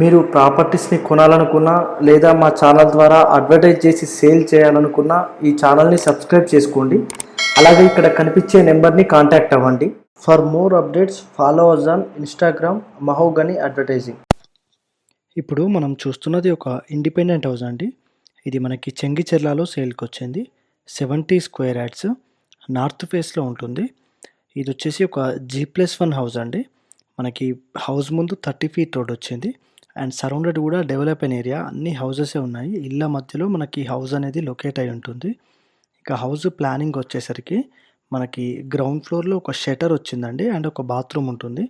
మీరు ప్రాపర్టీస్ని కొనాలనుకున్నా లేదా మా ఛానల్ ద్వారా అడ్వర్టైజ్ చేసి సేల్ చేయాలనుకున్నా ఈ ఛానల్ని సబ్స్క్రైబ్ చేసుకోండి. అలాగే ఇక్కడ కనిపించే నెంబర్ని కాంటాక్ట్ అవ్వండి. For more updates follow us on Instagram mahogany advertising ఇప్పుడు మనం చూస్తున్నది ఒక ఇండిపెండెంట్ హౌస్ అండి. ఇది మనకి చెంగిచెర్లలో సేల్కి వచ్చింది. సెవెంటీ స్క్వేర్ యాడ్స్ నార్త్ ఫేస్లో ఉంటుంది. ఇది వచ్చేసి ఒక జీ ప్లస్ వన్ హౌస్ అండి. మనకి హౌస్ ముందు థర్టీ ఫీట్ రోడ్ వచ్చింది. అండ్ సరౌండెడ్ కూడా డెవలప్ అయిన ఏరియా. అన్ని హౌజెసే ఉన్నాయి. ఇళ్ళ మధ్యలో మనకి హౌస్ అనేది లొకేట్ అయి ఉంటుంది. ఇక హౌస్ ప్లానింగ్ వచ్చేసరికి మనకి గ్రౌండ్ ఫ్లోర్లో ఒక షటర్ వచ్చిందండి. అండ్ ఒక బాత్రూమ్ ఉంటుంది.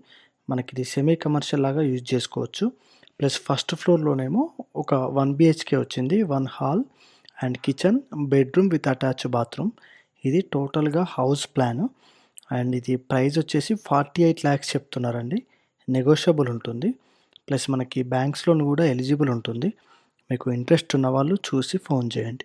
మనకి ఇది సెమీ కమర్షియల్ లాగా యూజ్ చేసుకోవచ్చు. ప్లస్ ఫస్ట్ ఫ్లోర్లోనేమో ఒక వన్ బిహెచ్కే వచ్చింది. One hall and kitchen bedroom with attach bathroom. ఇది టోటల్గా హౌస్ ప్లాన్. అండ్ ఇది ప్రైస్ వచ్చేసి ఫార్టీ ఎయిట్ ల్యాక్స్ చెప్తున్నారండి. నెగోషియబుల్ ఉంటుంది. ప్లస్ మనకి బ్యాంక్స్ లోన్ కూడా ఎలిజిబుల్ ఉంటుంది. మీకు ఇంట్రెస్ట్ ఉన్న వాళ్ళు చూసి ఫోన్ చేయండి.